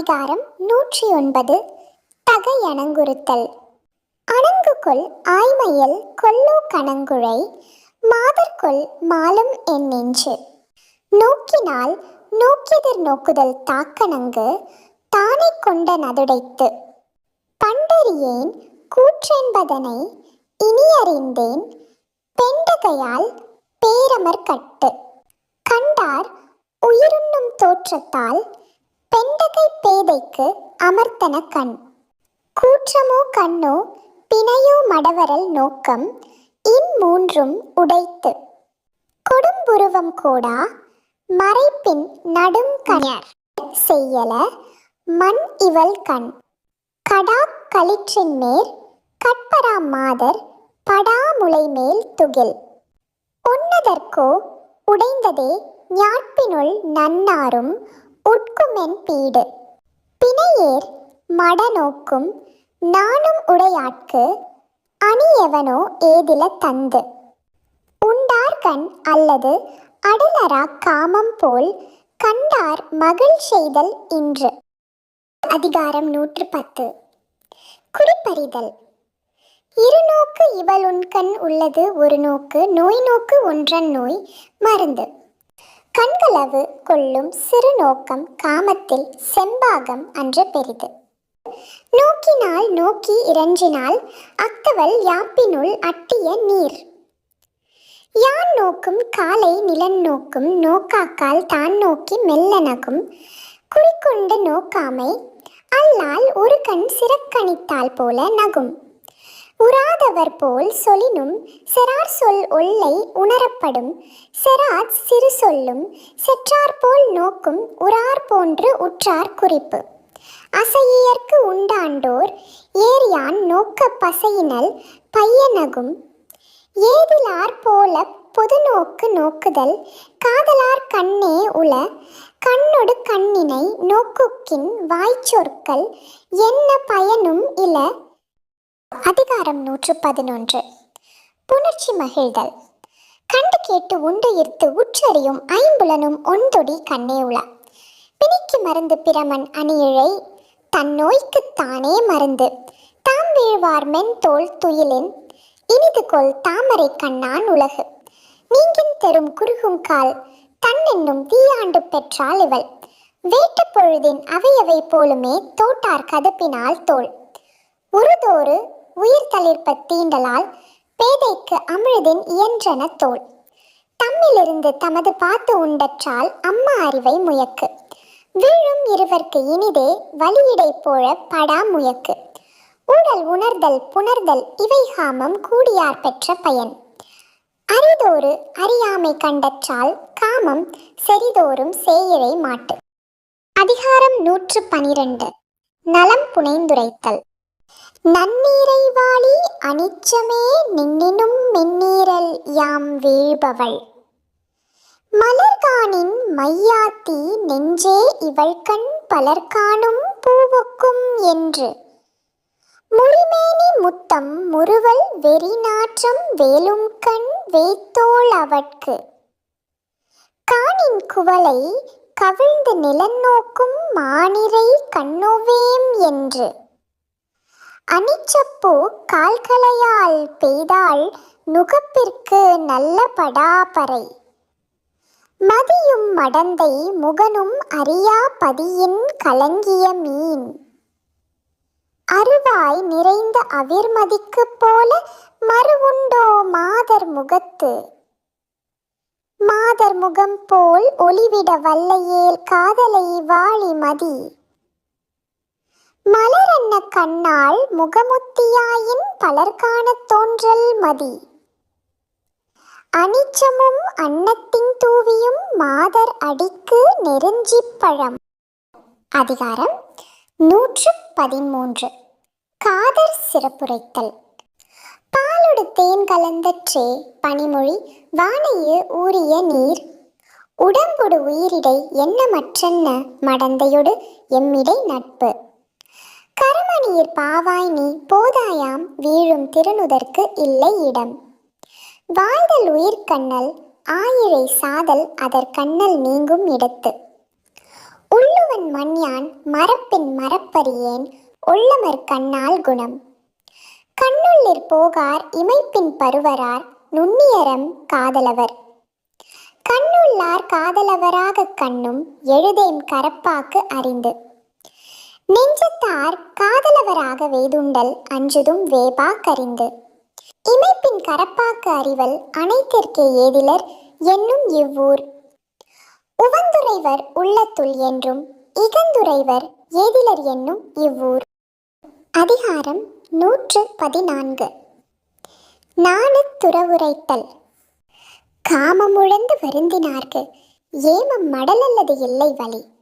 அதிகாரம் நூற்றி ஒன்பது. தகை அணங்குறுத்தல் அணங்குகொள் ஆய்மையில் கொல்லோ கணங்குழை மாதர்கொள் மாலும் என் நெஞ்சு. நோக்கினால் நோக்கியதிர் நோக்குதல் தாக்கணங்கு தானே கொண்ட நதுடைத்து. பண்டறியேன் கூற்றென்பதனை இனியறிந்தேன் பெண்டகையால் பேரமர் கட்டு கண்டார் உயிருண்ணும் தோற்றத்தால் பெண்டகை பேதைக்கு அமர்த்தன கண். கூற்றமோ கண்ணோ பிணையோ மடவரல் நோக்கம் இன் மூன்றும் உடைத்து. கொடும்புருவம் கூடா மறைப்பின் நடும் கஞர் செய்யல மண் இவள் கண். கடா களிற்றின் மேல் கட்பரா மாதர் படாமுலை மேல் துகில். உன்னதற்கோ உடைந்ததே ஞாட்பினுள் நன்னாரும் உட்குமென் பீடு. பிணையேர் மடநோக்கும் நானும் உடையாட்கு அணியவனோ ஏதில தந்து. உண்டார்கண் அல்லது அடலரா காமம் போல் கண்டார் மகிழ் செய்தல் இன்று. அதிகாரம் நூற்று பத்து குறிப்பறிதல். இருநோக்கு இவளுண்கண் உள்ளது ஒரு நோக்கு நோய் நோக்கு ஒன்றன் நோய் மருந்து. கண்களவு கொள்ளும் சிறு நோக்கம் காமத்தில் செம்பாகம் அன்று பெரிது. நோக்கினால் நோக்கி இறஞ்சினால் அத்தவள் யாப்பினுள் அட்டிய நீர். யான் நோக்கும் காலை நிலன் நோக்கும் நோக்காக்கால் தான் நோக்கி மெல்லனகும் குறிக்கொண்டு நோக்காமை அல்லால் ஒரு கண் சிறக்கணித்தால் போல நகும். உராதவர் போல் சொலினும் செரார் சொல் ஒல்லை உணரப்படும். செராத் சிறு சொல்லும் செற்றார் போல் நோக்கும் உறார் போன்று உற்றார் குறிப்பு. அசையியற்கு உண்டாண்டோர் ஏரியான் நோக்க பசையினல் பையனகும். ஏதிலார் போல பொது நோக்கு நோக்குதல் காதலார் கண்ணே உல கண்ணொடு கண்ணினை நோக்குக்கின் வாய்ச்சொற்கள் என்ன பயனும் இல அதிகாரம் நூற்று பதினொன்று. புணர்ச்சி மகிழ்தல். கண்டு கேட்டு உண்டு ஈர்த்து உற்றறியும் ஐம்புலனும் ஒன்றொடி கண்ணே உள. பிணிக்கு மருந்து பிரமன் அணியிழை தன் நோய்க்குத் தானே மருந்து. தாம் வீழ்வார் மென் தோல் துயிலின் இனிது கொள் தாமரை கண்ணான் உலகு. நீங்கின் தெரும் குறுகும் கால் தன்னென்னும் தீயாண்டு பெற்றாள் இவள். வேட்ட பொழுதின் அவையவை போலுமே தோட்டார் கதப்பினால் தோல் உருதோறு உயிர் தளிர்ப்ப தீண்டலால் பேதைக்கு அமிழ்தின் இயன்றன தோல். தம்மிலிருந்து தமது பார்த்து உண்டற்றால் அம்மா அறிவை முயக்கு. வீழும் இருவர்க்கு இனிதே வழியிடை போல படா முயக்கு. ஊழல் உணர்தல் புணர்தல் இவை காமம் கூடியார் பெற்ற பயன். அரிதோறு அறியாமை கண்டற்றால் காமம் செறிதோறும் சேயிரை மாட்டு. அதிகாரம் நூற்று பனிரெண்டு. நலம் புனைந்துரைத்தல். நன்னீரை வாழி அனிச்சமே நின்னினும் மின்னீரல் யாம் வீழ்பவள். மலர்கானின் மையாத்தி நெஞ்சே இவள்கண் பலர்கானும் பூவுக்கும் என்று. முறிமேனி முத்தம் முறுவல் வெறி நாற்றம் வேலும் கண் வேத்தோள் அவட்கு. காணின் குவளை கவிழ்ந்து நிலநோக்கும் மானிரை கண்ணோவேம் என்று. அனிச்சப்பூ கால்களையால் பெய்தால் நுகப்பிற்கு நல்ல படாபறை. மதியும் மடந்தை முகனும் அறியா பதியின் கலங்கிய மீன். அருவாய் நிறைந்த அவிர்மதிக்கு போல மறுவுண்டோ மாதர் முகத்து. மாதர் முகம் போல் ஒளிவிட வல்லையேல் காதலை வாழி மதி. மலரன்ன கண்ணால் முகமுத்தியாயின் பலர் காணத் தோன்றல் மதி. அனிச்சமும் அன்னத்தின் தூவியும் மாதர் அடிக்கு நெருஞ்சிப் பழம். அதிகாரம் நூற்று பதிமூன்று. காதர் சிறப்புரைத்தல். பாலொடு தேன் கலந்தற்றே பனிமொழி வானைய ஊறிய நீர். உடம்பொடு உயிரிடை என்ன மற்றென்ன மடந்தையொடு எம்மிடை நட்பு. கருமணியிற் பாவாய் நீ போதாயாம் வீழும் திருநுதற்கு இல்லை இடம். வாழ்தல் உயிர்க்கண்ணல் ஆயிழை சாதல் அதற்கண்ணல் நீங்கும் இடத்து. உள்ளுவன் மண்யான் மரப்பின் மரப்பரியேன் உள்ளமர் கண்ணால் குணம். கண்ணுள்ளிற் போகார் இமைப்பின் பருவரார் நுண்ணியரம் காதலவர். கண்ணுள்ளார் காதலவராகக் கண்ணும் எழுதேம் கரப்பாக்கு அறிந்து. நெஞ்சத்தார் காதலவராக வேதுண்டல் அஞ்சுதும் வேபா கரிந்து. இமைப்பின் கரப்பாக்கு அறிவல் அனைத்திற்கே ஏதிலர் என்னும் இவ்வூர். உவந்துரைவர் உள்ளத்துள் என்றும் இகந்துரைவர் ஏதிலர் என்னும் இவ்வூர். அதிகாரம் நூற்று பதினான்கு. நாணு துறவுரைத்தல். காமமுழந்து வருந்தினார்க்கு ஏமம் மடலல்லது இல்லை வழி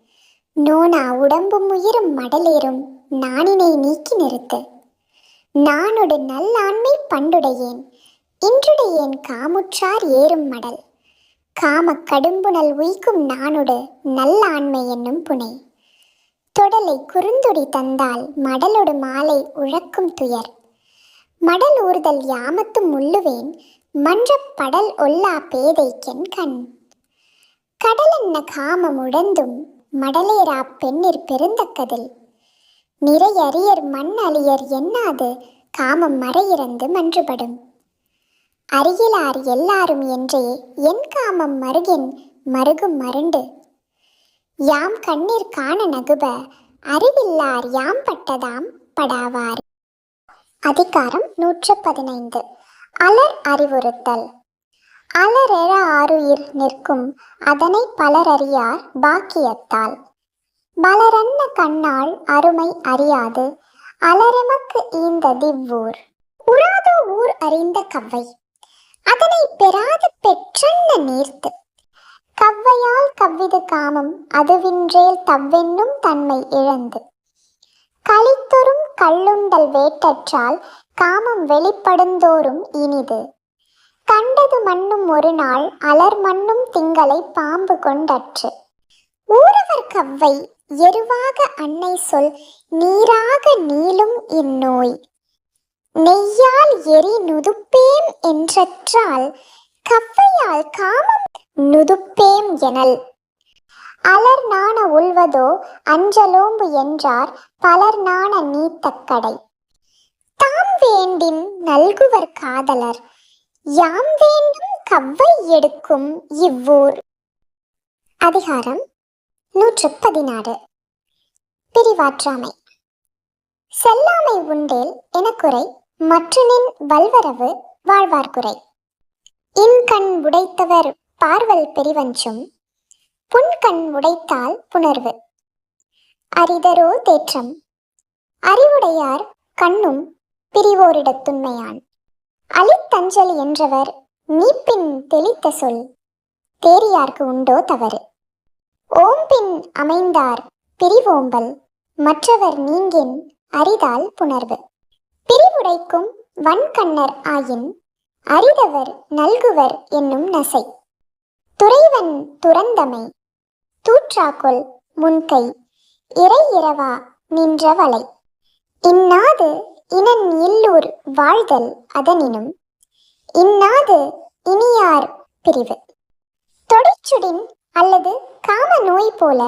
நோனா உடம்பும் உயிரும் மடலேறும். நானினை நீக்கி நிறுத்து. நானொடு நல்லாண்மை பண்டுடையேன் இன்றுடையேன் காமுற்றார் ஏறும் மடல். காமக் கடும்புணல் உய்க்கும் நானொடு நல்லாண்மை என்னும் புனை. தொடலை குறுந்தொடி தந்தால் மடலொடு மாலை உழக்கும் துயர். மடல் ஊர்தல் யாமத்தும் உள்ளுவேன். மன்றப் படல் ஒல்லா பேதைக்கென் கண். கடலென்ன காமம் உழந்தும் மடலேரா பெண்ணிற் பெருந்தக்கதில் நிறையறியர் மண் அழியர் எண்ணாது காமம் மறையிறந்து மன்றுபடும். அருகிலார் எல்லாரும் என்றே என் காமம் மருகின் மருகும் மருண்டு. யாம் கண்ணீர் காண நகுப அறிவில்லார் யாம் பட்டதாம் படாவார். அதிகாரம் நூற்று பதினைந்து. அலர் அறிவுறுத்தல். அலரெழ ஆருயிர் நிற்கும். அதனை பலரறியார் பாக்கியத்தால். பலரன்ன கண்ணால் அருமை அறியாது. அலரெமக்கு ஈந்த திவ்வூர். உறாதோ ஊர் அறிந்த கவ்வை. அதனை பெறாது பெற்றென்ன நீர்த்து. கவ்வையால் கவ்விது காமம் அதுவின்றேல் தவ்வென்னும் தன்மை இழந்து. களித்தொரும் கள்ளுண்டல் வேட்டற்றால் காமம் வெளிப்படுந்தோறும் இனிது. கண்டது மண்ணும் ஒரு நாள் அலர் மண்ணும் திங்களை பாம்பு கொண்டற்று. ஊரவர் கவ்வை எருவாக அன்னை சொல் நீராக நீளும் இந்நோய் நெய்யால் எரி நுதுப்பேம் என்றற்றால் கவ்வையால் காமம் நுதுப்பேம் எனல். அலர் நாண உள்வதோ அஞ்சலோம்பு என்றார் பலர் நாண நீத்தக்கடை. தாம் வேண்டின் நல்குவர் காதலர் யாம் வேண்டும் கவ்வை எடுக்கும் இவ்வூர். அதிகாரம் நூற்று பதினாறு பிரிவாற்றாமை. செல்லாமை உண்டேல் எனக்குறை மற்றனின் வல்வரவு வாழ்வார்குறை இன்கண் உடைத்தவர் பார்வல் பெரிவஞ்சும் புன்கண் உடைத்தால் புணர்வு. அரிதரோ தேற்றம். அறிவுடையார் கண்ணும் பிரிவோரிடத்துண்மையான். அலித்தஞ்சலி என்றவர் நீப்பின் தெளித்த சொல். தேரியார்க்கு உண்டோ தவறு. ஓம்பின் அமைந்தார் பிரிவோம்பல் மற்றவர் நீங்கின் அரிதால் புணர்வு. பிரிவுடைக்கும் வன்கண்ணர் ஆயின் அரிதவர் நல்குவர் என்னும் நசை. துறைவன் துறந்தமை தூற்றாக்கொள் முன்கை இறை இரவா நின்ற வலை இன்னாது இனன் ஓர் வாழ்தல் அதனினும் இன்னாது இனியார் பிரிவு. தொடிச்சுடின் அல்லது காம நோய் போல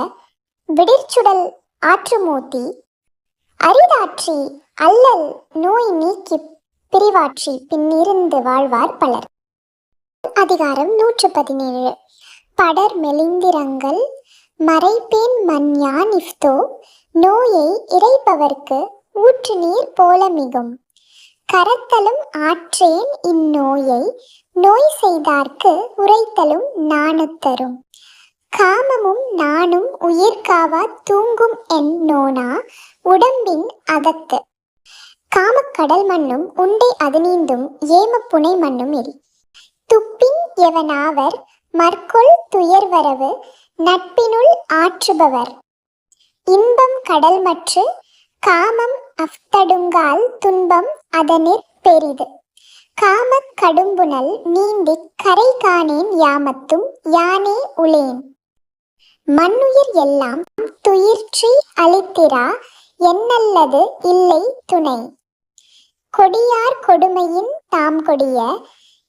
விடிர்ச்சுடல் ஆற்றுமூத்தி அரிதாற்றி அல்லல் நோய் நீக்கி பிரிவாற்றி பின்னிருந்து வாழ்வார் பலர். அதிகாரம் நூற்று பதினேழு படர் மெலிந்திரங்கள் மறைப்பேன் மன்யான் இஃப்தோ நோயை இறைப்பவர்க்கு ஊற்று நீர் போல மிகும். கரத்தலும் ஆற்றேன் இந்நோயை நோய் செய்தார்க்கு உரைத்தலும் நாணுத்தரும் காமமும் நானும் உயிர்காவா தூங்கும் என் நோனா உடம்பின் அதத்து. காமக்கடல் மண்ணும் உண்டை அதுநீந்தும் ஏம புனை மண்ணும் எரி துப்பின் எவனாவர் மற்கொள் துயர்வரவு நட்பினுள் ஆற்றுபவர். இன்பம் கடல் மற்று காமம் அஃதடுங்கால் துன்பம் அதனிற் பெரிது. காமக் கடும்புணல் நீந்திக் கரை காணேன் யாமத்தும் யானே உளேன். மண்ணுயிர் எல்லாம் துயிர்ச்சி அளித்திரா என்னல்லது இல்லை துணை. கொடியார் கொடுமையின் தாம் கொடிய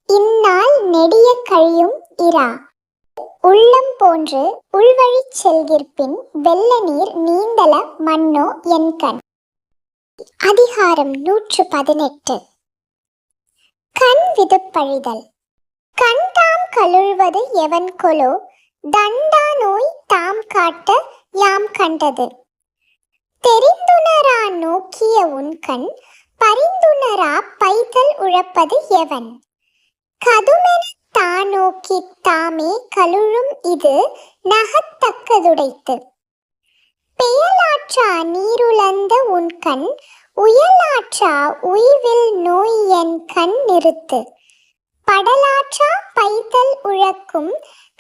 இந்நாள் நெடிய கழியும் இரா. உள்ளம் போன்று உள்வழிச் செல்கிற்பின் வெள்ள நீர் நீந்தல மண்ணோ என் கண். அதிகாரம் நூற்று பதினெட்டு. கண் விதுப்பழிதல். கண் தாம் கழுழ்வது எவன் கொலோ? தண்டா நோய் தாம் காட்ட யாம் கண்டது. தெரிந்துணரா நோக்கிய உன் கண் பரிந்துணரா பைதல் உழப்பது எவன்? கதுமென தா நோக்கி தாமே கழுழும் இது நகத்தக்கதுடைத்து. பெயலாற்றா நீருளந்த உன் கண் உயலாற்றா உய்வில் நோய் என் கண் நிறுத்து. படலாற்றா பைதல் உழக்கும்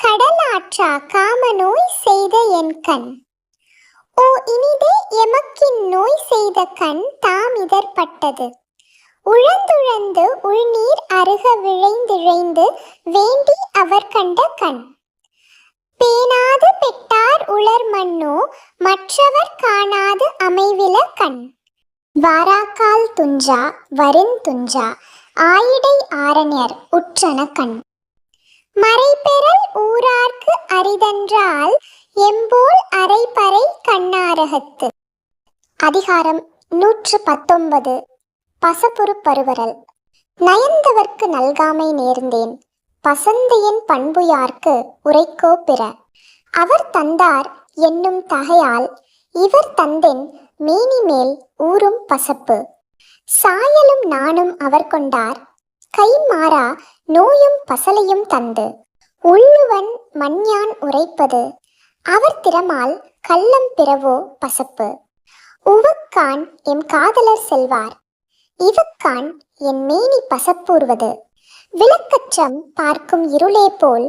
கடலாற்றா காமநோய் செய்த என் கண். ஓ இனிதே எமக்கின் நோய் செய்த கண் தாம் இதற்பட்டது. உழந்துழந்து உள்நீர் அருக விழைந்திழைந்து வேண்டி அவர் கண்ட கண். பேணாது பெட்டார் உளர் மண்ணோ மற்றவர் காணாது அமைவில கண். வாராக்கால் துஞ்சா வருந்துஞ்சா ஆயிடை ஆரண்யர் உற்றன கண். மறைபெறல் ஊரார்க்கு அரிதென்றால் எம்போல் அரைபறை கண்ணாரகத்து. அதிகாரம் நூற்று பத்தொன்பது பசப்புரு பருவரல் நயந்தவர்க்கு நல்காமை நேர்ந்தேன். பசந்தியின் பண்புயார்க்கு உரைக்கோ பிற. அவர் தந்தார் என்னும் தகையால் இவர் தந்தென் மேனி மேல் ஊறும் பசப்பு. சாயலும் நானும் அவர் கொண்டார் கை மாறா நோயும் பசலையும் தந்து. உள்ளுவன் மண்யான் உரைப்பது அவர் திறமால் கள்ளம் பிறவோ பசப்பு. உவக்கான் எம் காதலர் செல்வார் இவக்கான் என் மேனி பசப்பூர்வது. விளக்கச்சம் பார்க்கும் இருளே போல்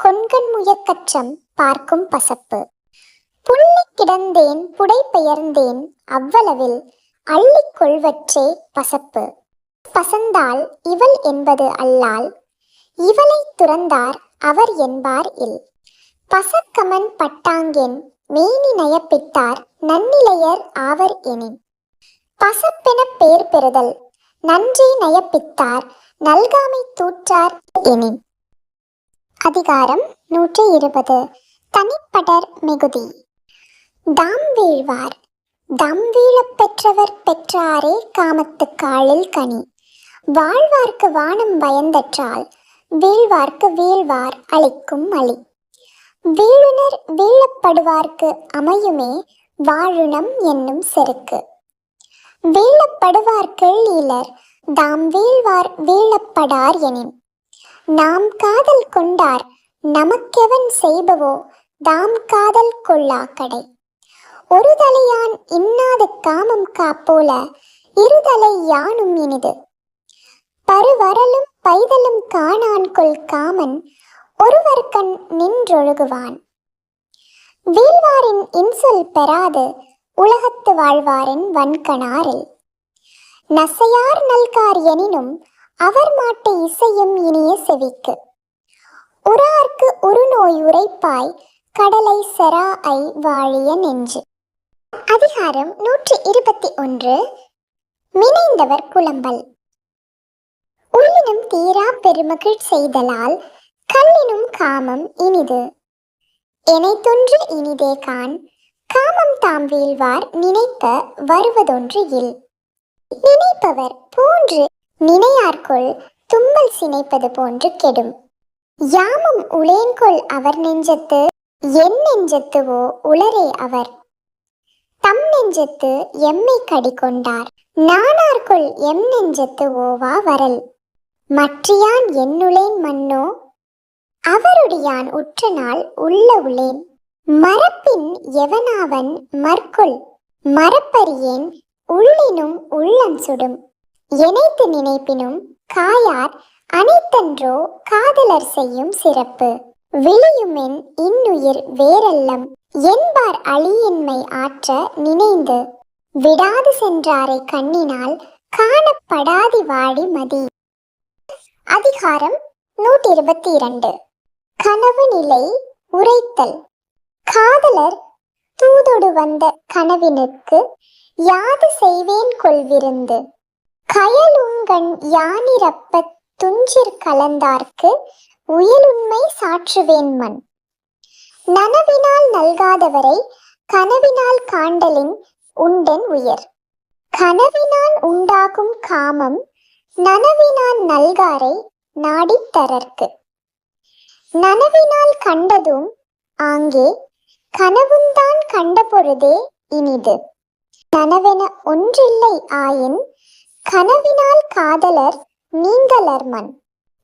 கொண்கண் முயக்கச்சம் பார்க்கும் பசப்பு. புள்ளி கிடந்தேன் புடை பெயர்ந்தேன் அவ்வளவில் அள்ளிக் கொள்வற்றே பசப்பு. பசந்தாள் இவள் என்பது அல்லால் இவளை துறந்தார் அவர் என்பார் இல். பசக்கமன் பட்டாங்கென் மேனி நயப்பிட்டார் நன்னிலையர் ஆவர் எனின். பசப்பென பேர் பெறுதல் நன்றி நயப்பித்தார் நல்காமை தூற்றார் எனி அதிகாரம் நூற்றி இருபது தனிப்படர் மிகுதி. தாம் வீழ்வார். தம் வீழப் பெற்றவர் பெற்றாரே காமத்து காலில் கனி. வாழ்வார்க்கு வானம் பயந்தற்றால் வீழ்வார்க்கு வீழ்வார் அளிக்கும் அழி வீழுனர் வீழப்படுவார்க்கு அமையுமே வாழுணம் என்னும் செருக்கு. வீழப்படுவார்கள் இலர் தாம் வீழ்வார் வீழப்படார் எனின். நாம் காதல் கொண்டார் நமக்கெவன் செய்பவோ தாம் காதல் கொள்ளா கடை. ஒரு தலையான் இன்னாது காமம் காப்போல இருதலை யானும் இனிது. பருவரலும் பைதலும் காணான் கொள் காமன் ஒருவர் கண் நின்றொழுகுவான். வீழ்வாரின் இன்சொல் பெறாது உலகத்து வாழ்வாரின் வன்கணாரில். நசையார் நல்கார் எனினும் அவர் மாட்டு இசையும் இனிய செவிக்கு. உரார்க்கு உருநோய் உரைப்பாய் கடலை செரா ஐ வாழிய நெஞ்சு. அதிகாரம் நூற்றி இருபத்தி ஒன்று. மினைந்தவர் புலம்பல் உள்ளினும் தீரா பெருமகிழ் செய்தலால் கல்லினும் காமம் இனிது. எனை தொன்று இனிதே கான் காமம் தாம் வீழ்வார் நினைத்த வருவதொன்று இல். நினைப்பவர் போன்று நினையார்கொள் தும்மல் சினைப்பது போன்று கெடும். யாமும் உளேன்கொள் அவர் நெஞ்சத்து என் நெஞ்சத்துவோ உளரே அவர். தம் நெஞ்சத்து எம்மை கடி கொண்டார் நானார்கொள் எம் நெஞ்சத்து ஓவா வரல். மற்றியான் என்னுளேன் மன்னோ அவருடையான் உற்ற நாள் உள்ள உளேன். மரப்பின் எவனாவன் மற்கொள் மரப்பரியேன் உள்ளினும் உள்ளம் சுடும். இணைத்து நினைப்பினும் காயார் அனைத்தன்றோ காதலர் செய்யும் சிறப்பு. விழியுமென் இன்னுயிர் வேறல்லம். என்பார் அழியின்மை ஆற்ற நினைந்து. விடாது சென்றாரை கண்ணினால் காணப்படாதி வாடி மதி. அதிகாரம் நூற்றி இருபத்தி இரண்டு கனவு நிலை உரைத்தல். காதலர் தூதொடு வந்த கனவினுக்கு யாது செய்வேன் கொள்விருந்து? கயலுங்கண் யானிரப்ப துஞ்சிற் கலந்தார்க்கு உயலுண்மை சாற்றுவேன் மண். நனவினால் நல்காதவரை கனவினால் காண்டலின் உண்டன் உயர். கனவினால் உண்டாகும் காமம் நனவினால் நல்காரை நாடித் தரற்கு. நனவினால் கண்டதும் ஆங்கே கனவுந்தான் கண்ட பொழுதே இனிது. கனவென ஒன்றில்லை ஆயின் கனவினால் காதலர் நீங்களர் மன்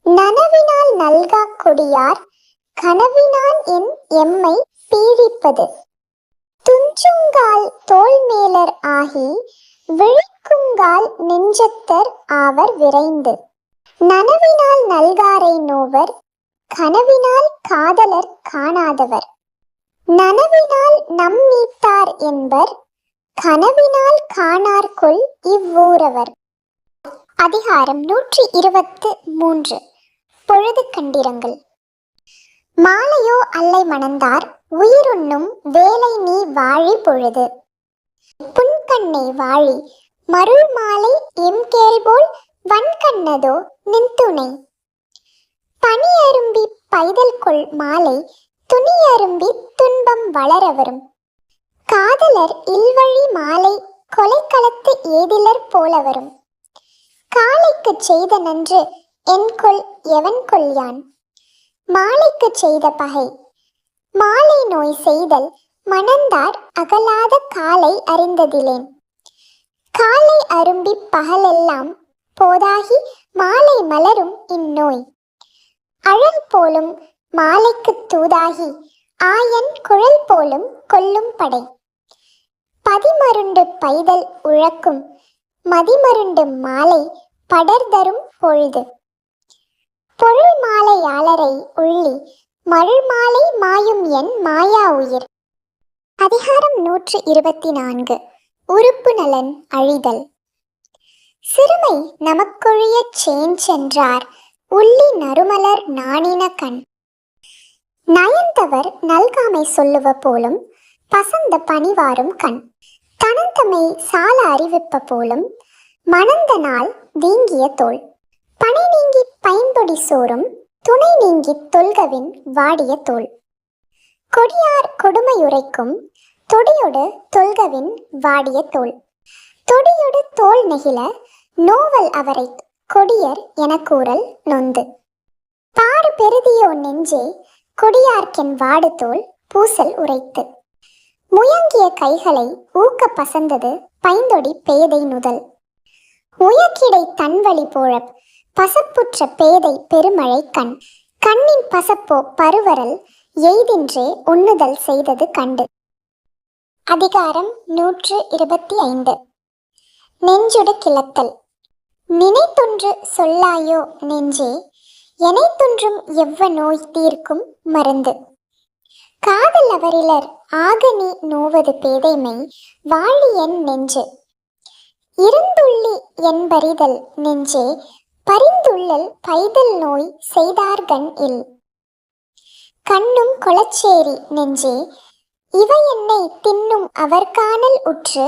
நனவினால் நல்கா கொடியார் கனவினால் என் எம்மை பீடிப்பது துஞ்சுங்கால் தோல் மேலர் ஆகி விழிக்குங்கால் நெஞ்சத்தர் ஆவர் விரைந்து. நனவினால் நல்காரை நோவர் கனவினால் காதலர் காணாதவர். நனவினால் நம் மீட்டார் என்பர் கனவினால் காணார்கொள் இவ்வூரவர். அதிகாரம் நூற்றி இருபத்து மூன்று. பொழுது கண்டிரங்கள். மாலையோ அல்லை மணந்தார் உயிருண்ணும் வேலை நீ வாழி பொழுது. புன்கண்ணை வாழி மருள் மாலை எம் கேள்போல் வன்கண்ணதோ நின் துணை. பனி அரும்பி பைதல் கொள் மாலை துணி அரும்பி துன்பம் வளர வரும் காதலர் இல்வழி மாலை கொலைக்களத்து ஏதிலர் போல வரும். காலைக்கு செய்த நன்று என் கொல் எவன் கொல்யான்? மாலைக்குச் செய்த பகை மாலை நோய் செய்தல் மணந்தார் அகலாத காலை அறிந்ததிலேன். காலை அரும்பி பகலெல்லாம் போதாகி மாலை மலரும் இந்நோய். அழல் போலும் மாலைக்குத் தூதாகி ஆயன் குழல் போலும் கொல்லும் படை. பதிமருண்டு பைதல் உழக்கும் மதிமருண்டு மாலை படர்தரும் பொழுது. பொருள் மாலையாளரை உள்ளி மருள் மாலை மாயும் என் மாயா உயிர். அதிகாரம் நூற்று இருபத்தி நான்கு. உறுப்பு நலன் அழிதல். சிறுமை நமக்கொழியச் சேன் சென்றார் உள்ளி நறுமலர் நாணின கண். நயந்தவர் நல்காமை சொல்லுவ போலும் பசந்த பணிவாரும் கண். தனந்தமை சால அறிவிப்ப போலும் மணந்த நாள் வீங்கிய தோல் பனை நீங்கி பயன்பொடி சோறும் துணை நீங்கி தொல்கவின் வாடிய தோல் கொடியார் கொடுமையுரைக்கும் தொடியொடு தொல்கவின் வாடிய தோல் தொடியொடு தோல் நெகிழ நோவல் அவரை கொடியர் என கூறல் நொந்து. பாடு பெருதியோ நெஞ்சே கொடியார்க்கென் வாடு தோல் பூசல் உரைத்து. முயங்கிய கைகளை ஊக்க பசந்தது பைந்தொடி பேதை நுதல். உயக்கிடை தன்வழி போழப் பசப்புற்ற பேதை பெருமழை கண். கண்ணின் பசப்போ பருவரல் எய்தின்றே உண்ணுதல் செய்தது கண்டு. அதிகாரம் நூற்று இருபத்தி ஐந்து. நெஞ்சுடு கிளத்தல். நினைத்தொன்று சொல்லாயோ நெஞ்சே எனைத்தொன்றும் எவ்வ நோய் தீர்க்கும் மருந்து. காதல் அவரிலர் ஆகனி நோவது பேதைமை வாழி என் நெஞ்சு. இருந்துள்ளி என்பறிதல் நெஞ்சே பரிந்துள்ளல் பைதல் நோய் செய்தார்கண் இல். கண்ணும் கொளச்சேரி நெஞ்சே இவை என்னை தின்னும் அவர்காணல் உற்று.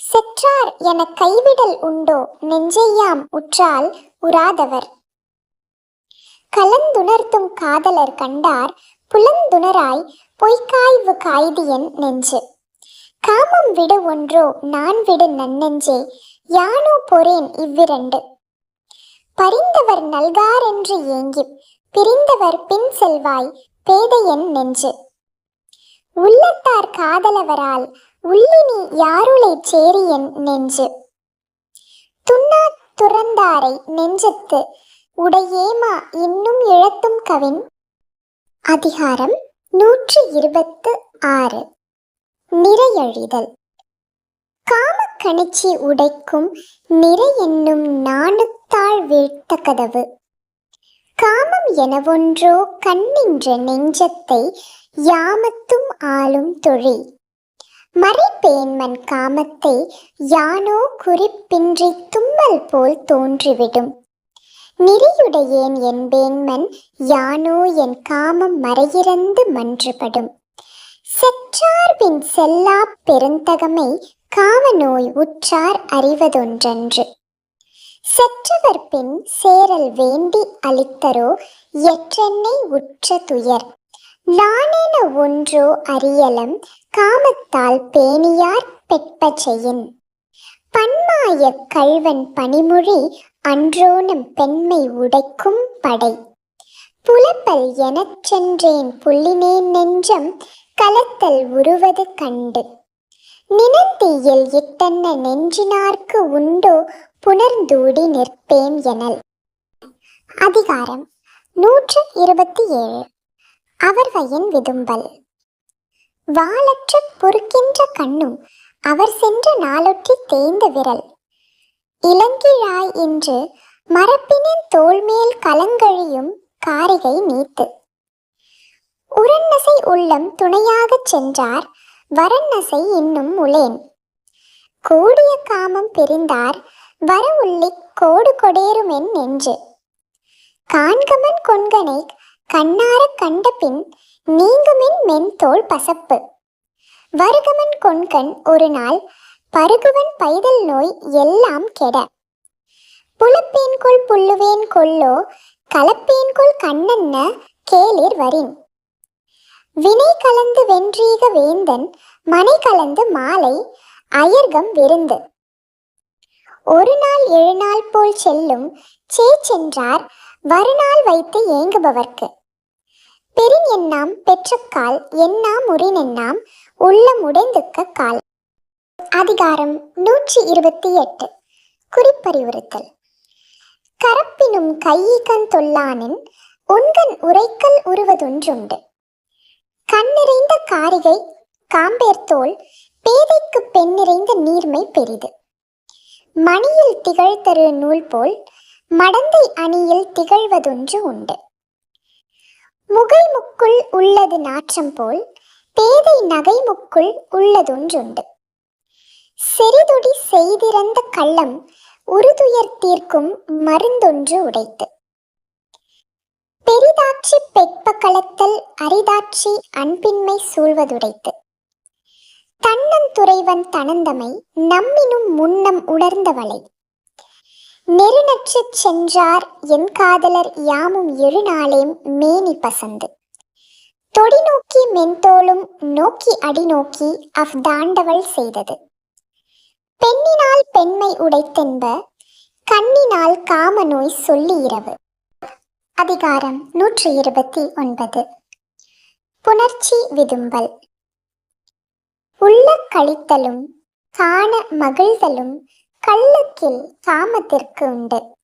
செற்றார் என கைவிடல் உண்டோ நெஞ்சையாம் உற்றால் உராதவர் கலந்துணர்த்தும் காதலர் கண்டார் புலந்துணராய் பொய்க்காய்வு காய்தியன் நெஞ்சு. காமம் விடு ஒன்றோ நான் விடு நன்னெஞ்சே யானோ பொறேன் இவ்விரண்டு. பரிந்தவர் நல்காரென்று ஏங்கி பிரிந்தவர் பின் செல்வாய் பேதையன் நெஞ்சு. உள்ளத்தார் காதலவரால் உள்ளினி யாருளை சேரியன் நெஞ்சு. துண்ணா துறந்தாரை நெஞ்சத்து உடையேமா இன்னும் இழத்தும் கவின்? அதிகாரம் நூற்றி இருபத்து ஆறு. நிறையழிதல். காமக்கணிச்சி உடைக்கும் நிறை என்னும் நாணுத்தாள் வீழ்த்த கதவு காமம் எனவொன்றோ கண்ணின்ற நெஞ்சத்தை யாமத்தும் ஆளும் தொழில் மறைப்பேன்மன் காமத்தை யானோ குறிப்பின்றி தும்மல் போல் தோன்றிவிடும். நெறியுடையேன் என்பேன்மன் யானோ என் காமம் மறையிறந்து மன்றுபடும். செற்றார்பின் செல்லா பெருந்தகமை காமநோய் உற்றார் அறிவதொன்றன்று. செற்றவர் பின் சேரல் வேண்டி அளித்தரோ எற்றென்னை உற்ற துயர். நானென ஒன்றோ அறியலம் காமத்தால் பேணியார் பெட்ப செய்யின். பன்மாய கள்வன் அன்றோனம் பெண்மை உடைக்கும் படை. புலப்பல் எனச் சென்றேன் புள்ளினேன் நெஞ்சம் கலத்தல் உருவது கண்டு. நினந்தீயில் இட்டன்ன நெஞ்சினார்க்கு உண்டோ புணர்ந்தூடி நிற்பேன் எனல். அதிகாரம் நூற்று இருபத்தி ஏழு அவர் வயன் விதும்பல். வாளற்ற பொறுக்கின்ற கண்ணும் அவர் சென்ற நாளொற்றி தேய்ந்த விரல். இளங்கிழாய் என்று மரப்பினின் தோல்மேல் கலங்கழியும் காரிகை நீத்து. உரன்னசை உள்ளம் துணையாகச் சென்றார் வரன்னசை இன்னும் உளேன் கோடிய காமம் பிரிந்தார் வர உள்ளி கோடு கொடேருமென் நெஞ்சு காண்கமன் கொன்கனை கண்ணார கண்டபின் நீங்குமின் மென்தோல் பசப்பு. வருகமன் கொன்கண் ஒரு நாள் பருகுவன் பைதல் நோய் எல்லாம் கெட. புலப்பேன்கொள் புல்லுவேன் கொல்லோ கலப்பேன்கொள் கண்ணன்ன கேளிர் வரின். வினை கலந்து வென்றீக வேந்தன் மனை கலந்து மாலை அயர்கம் விருந்து. ஒரு நாள் ஏழு நாள் போல் செல்லும் சே சென்றார் வருநாள் வைத்து ஏங்குபவர்க்கு. பெரின் எண்ணாம் பெற்றக்கால் எண்ணாம் உரினெண்ணாம் உள்ளம் உடைந்துக்க கால். அதிகாரம் நூற்றி இருபத்தி எட்டு. குறிப்பறிவுறுத்தல். கரப்பினும் கையீகன் தொல்லானின் உண்கன் உரைக்கல் உருவதொன்றுண்டு. கண் நிறைந்த காரிகை காம்பேர்தோல் பேதைக்கு பெண் நிறைந்த நீர்மை பெரிது. மணியில் திகழ்தரு நூல் போல் மடந்தை அணியில் திகழ்வதொன்று உண்டு. முகை முக்குள் உள்ளது நாற்றம் போல் பேதை நகை முக்குள் உள்ளதொன்றுண்டு. செறிதுடி செய்திருந்த கள்ளம் உறுதுயர் தீர்க்கும் மருந்தொன்று உடைத்து. பெரிதாட்சி பெட்ப களத்தல் அரிதாட்சி அன்பின்மை சூழ்வதுடைத்து. தன்னந்துறைவன் தனந்தமை நம்மினும் முன்னம் உணர்ந்தவளை. நெருநற்றுச் சென்றார் என் காதலர் யாமும் எழுநாளேம் மேனி பசந்து. தொடி நோக்கி மென்தோளும் நோக்கி அடி நோக்கி அவ் தாண்டவள் செய்தது. பெண்ணினால் பெண்மை உடைத்தென்ப கண்ணினால் காம நோய் சொல்லி இரவு. அதிகாரம் நூற்றி இருபத்தி ஒன்பது. புணர்ச்சி விதும்பல். உள்ள கழித்தலும் காண மகிழ்தலும் கள்ளக்கில் காமத்திற்கு உண்டு.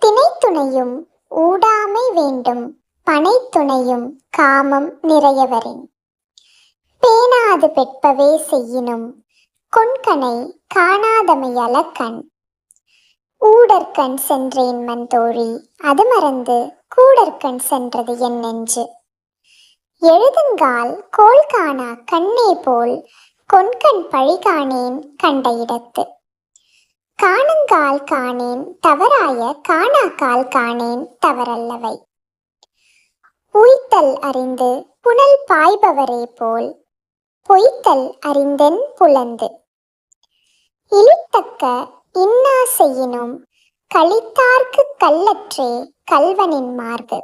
திணைத்துணையும் ஊடாமை வேண்டும் பனைத்துணையும் காமம் நிறையவரின். பேணாது பெட்பவே செய்யினும் கொண்கனை காணாதமையல கண். ஊடற்கண் சென்றேன் மன் தோழி அது மறந்து கூடற்கண் சென்றது என் நெஞ்சு. எழுதுங்கால் கோல் காணா கண்ணே போல் கொண்கண் பழி காணேன் கண்ட இடத்து. காணுங்கால் காணேன் தவறாய காணாக்கால் காணேன் தவறல்லவை. உய்த்தல் அறிந்து புனல் பாய்பவரே போல் பொய்த்தல் அறிந்தென் புலந்து. இழித்தக்க இன்னா செய்யினும் கழித்தார்க்கு கல்லற்றே கல்வனின் மார்பு.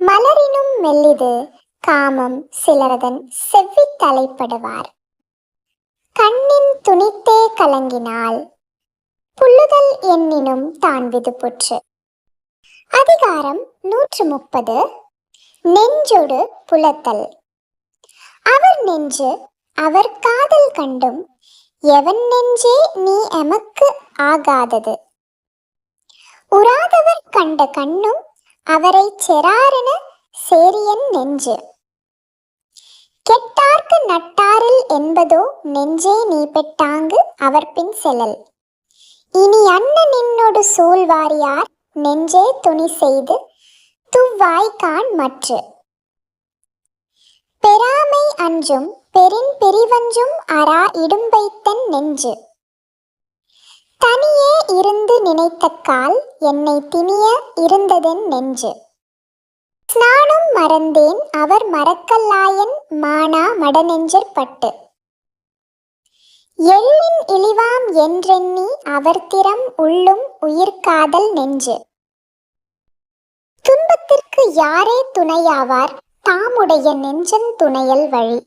மலரினும் மெல்லிது காமம் சிலரதன் செவ்வி தலைப்படுவார். கண்ணின் துணித்தே கலங்கினால் புல்லுதல் எண்ணினும் தான் விதுப்புற்று அதிகாரம் நூற்று முப்பது நெஞ்சொடு புலத்தல். அவர் நெஞ்சு அவர் காதல் கண்டும் எவன் நெஞ்சே நீ எமக்கு ஆகாதது? உராதவர் கண்ட கண்ணும் அவரை செராரென சேரியன் நெஞ்சு. கெட்டார்க்கு நட்டாரில் என்பதோ நெஞ்சே நீ பெட்டாங்கு அவர் பின் செலல். இனி அன்ன நின்னொடு சூழ்வாரியார் நெஞ்சே துணி செய்து துவ்வாய்கான் மற்று பெறாமை அஞ்சும் பெரின் பெரிவஞ்சும் அரா இடும்பைத்தன் நெஞ்சு. தனியே இருந்து நினைத்த கால் என்னை திணிய இருந்ததென் நெஞ்சு. ஸ்நானம் மறந்தேன் அவர் மறக்கல்லாயன் மானா மடநெஞ்சர் பட்டு. எள்ளின் இழிவாம் என்றெண்ணி அவர் திறம் உள்ளும் உயிர்காதல் நெஞ்சு. துன்பத்திற்கு யாரே துணையாவார்? தாமுடைய நெஞ்சன் துணையல் வழி.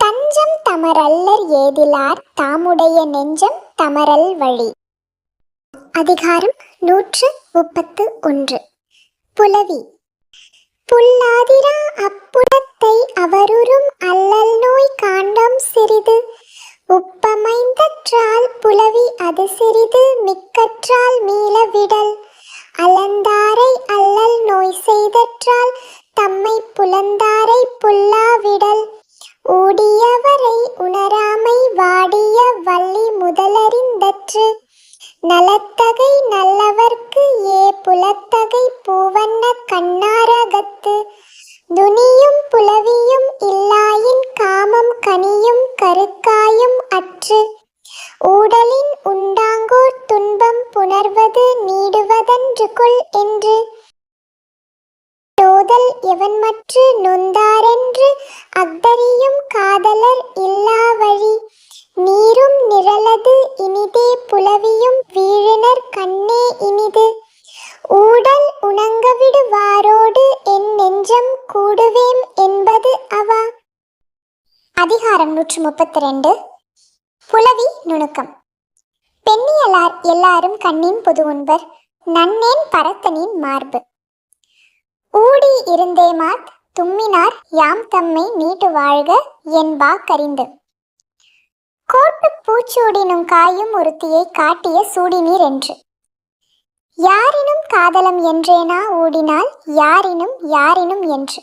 தஞ்சம் தமரல்லர் ஏதிலார் தாமுடைய நெஞ்சம் தமரல் வழி. அதிகாரம் நூற்று முப்பத்து ஒன்று. புலவி. புல்லாதிரா அப்புலத்தை அவருறும் அல்லல் நோய் காண்டம் சிறிது. உப்பமைந்தற்றால் புலவி அது சிறிது மிக்கற்றால் மீள விடல். அலந்தாரை அல்லல் நோய் செய்தற்றால் தம்மை புலந்தாரை புல்லாவிடல் ஓடியவரை உணராமை வாடிய வள்ளி முதலறிந்தற்று. நலத்தகை நல்லவர்க்கு ஏ புலத்தகை பூவண்ண கண்ணாரகத்து. துனியும் புலவியும் இல்லாயின் காமம் கனியும் கருக்காயும் அற்று. ஊடலின் உண்டாங்கோர் துன்பம் புணர்வது நீடுவதன்று கொள் என்று. தோதல் எவன்மற்று நொந்தாரென்று அத்தறியும் காதலர் இல்லா வழி நீரும் நிழலது இனிதே புலவியும் வீழினர் கண்ணே இனிது. ஊடல் உணங்கவிடுவாரோடு என் நெஞ்சம் கூடுவேம் என்பது அவா. அதிகாரம் நூற்று முப்பத்தி ரெண்டு புலவி நுணுக்கம். பெண்ணியலார் எல்லாரும் கண்ணின் பொது உண்பர் நன்னேன் பரத்தனின் மார்பு. ஊடி இருந்தேமாத் தும்மினார் யாம் தம்மை நீட்டு வாழ்க என்பா கரிந்து. கோட்டு பூச்சூடினும் காயும் ஒருத்தியை காட்டிய சூடினீர் என்று. யாரினும் காதலம் என்றேனா ஊடினால் யாரினும் யாரினும் என்று.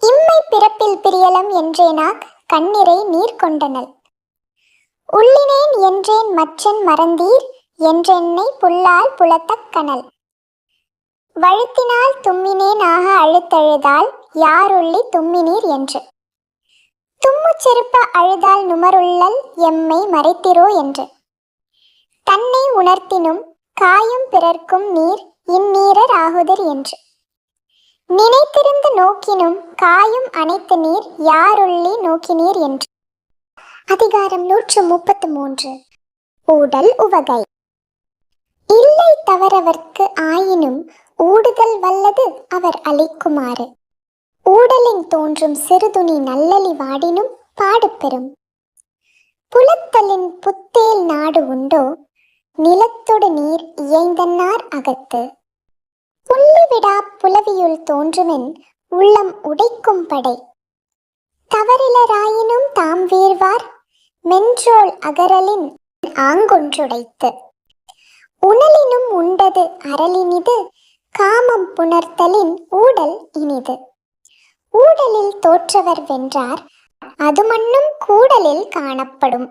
இம்மை பிறப்பில் பிரியலம் என்றேனா கண்ணீரை நீர் கொண்டனள். உள்ளினேன் என்றேன் மற்றன் மறந்தீர் என்றென்னை புல்லால் புலத்தக் கனல். வழுத்தினால் தும்மினேன் ஆக அழுத்தழுதால் யாருள்ளி தும்மினீர் என்று. தும்முச் செருப்ப அழுதால் நுமருள்ளல் எம்மை மறைத்திரோ என்று. தன்னை உணர்த்தினும் காயும் பிறர்க்கும் நீர் இந்நீரர் ஆகுதர் என்று. நினைத்திருந்து நோக்கினும் காயும் அனைத்து நீர் யாருள்ளி நோக்கினீர் என்று. அதிகாரம் நூற்று முப்பத்து மூன்று. ஊடல் உவகை. இல்லை தவறவர்க்கு ஆயினும் ஊடுதல் வல்லது அவர் அளிக்குமாறு. ஊடலின் தோன்றும் சிறுதுணி நல்லலி வாடினும் பாடுபெறும். புலத்தலின் புத்தேல் நாடு உண்டோ? நிலத்தொடு நீர் இயைந்தன்னார் அகத்து. புள்ளிவிடா புலவியுள் தோன்றுமென் உள்ளம் உடைக்கும் படை. தவறிலராயினும் தாம் வீர்வார் மென்றோல் அகரலின் ஆங்கொன்றுடைத்து. உணலினும் உண்டது அரளினிது காமம் புணர்த்தலின் ஊடல் இனிது. ஊடலில் தோற்றவர் வென்றார் அது மண்ணும் கூடலில் காணப்படும்.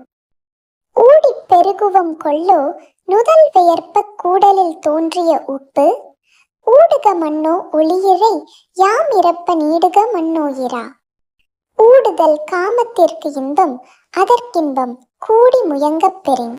ஊடி பெருகுவம் கொள்ளோ நுதல் வியர்ப்ப கூடலில் தோன்றிய உப்பு ஊடுக மண்ணோ ஒளியிழை யாம் இறப்ப நீடுக மண்ணோயிரா ஊடுதல் காமத்திற்கு இன்பம் அதற்கின்பம் கூடி முயங்கப் பெறின்.